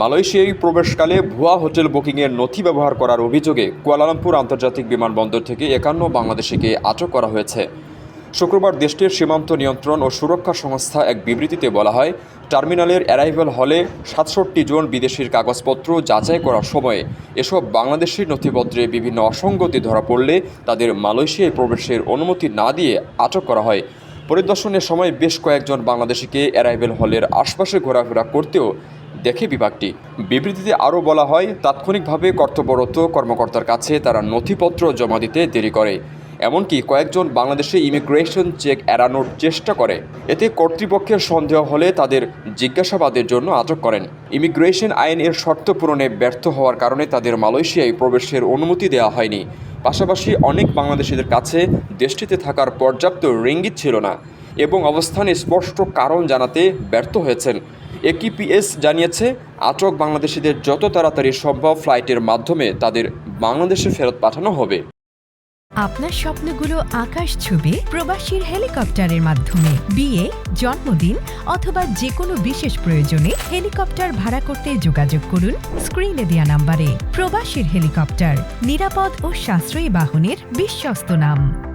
মালয়েশিয়ায় প্রবেশকালে ভুয়া হোটেল বুকিংয়ের নথি ব্যবহার করার অভিযোগে কুয়ালালামপুর আন্তর্জাতিক বিমানবন্দর থেকে একান্ন বাংলাদেশিকে আটক করা হয়েছে। শুক্রবার দেশটির সীমান্ত নিয়ন্ত্রণ ও সুরক্ষা সংস্থা এক বিবৃতিতে বলা হয়, টার্মিনালের অ্যারাইভাল হলে সাতষট্টি জন বিদেশির কাগজপত্র যাচাই করার সময়ে এসব বাংলাদেশি নথিপত্রে বিভিন্ন অসঙ্গতি ধরা পড়লে তাদের মালয়েশিয়ায় প্রবেশের অনুমতি না দিয়ে আটক করা হয়। পরিদর্শনের সময় বেশ কয়েকজন বাংলাদেশিকে অ্যারাইভেল হলের আশপাশে ঘোরাফেরা করতেও দেখে বিভাগটি। বিবৃতিতে আরও বলা হয়, তাৎক্ষণিকভাবে কর্তব্যরত কর্মকর্তার কাছে তারা নথিপত্র জমা দিতে দেরি করে। এমনকি কয়েকজন বাংলাদেশে ইমিগ্রেশন চেক এড়ানোর চেষ্টা করে। এতে কর্তৃপক্ষের সন্দেহ হলে তাদের জিজ্ঞাসাবাদের জন্য আটক করেন। ইমিগ্রেশন আইনের শর্ত পূরণে ব্যর্থ হওয়ার কারণে তাদের মালয়েশিয়ায় প্রবেশের অনুমতি দেওয়া হয়নি। পাশাপাশি অনেক বাংলাদেশিদের কাছে দেশটিতে থাকার পর্যাপ্ত রিঙ্গিত ছিল না এবং অবস্থানে স্পষ্ট কারণ জানাতে ব্যর্থ হয়েছেন। একিপিএস জানিয়েছে, আটক বাংলাদেশিদের যত তাড়াতাড়ি সম্ভব ফ্লাইটের মাধ্যমে তাদের বাংলাদেশে ফেরত পাঠানো হবে। আপনার স্বপ্নগুলো আকাশ ছুবে প্রবাসীর হেলিকপ্টারের মাধ্যমে। বিয়ে, জন্মদিন অথবা যে কোনো বিশেষ প্রয়োজনে হেলিকপ্টার ভাড়া করতে যোগাযোগ করুন স্ক্রিনে দেওয়া নাম্বারে। প্রবাসীর হেলিকপ্টার, নিরাপদ ও সাশ্রয়ী বাহনের বিশ্বস্ত নাম।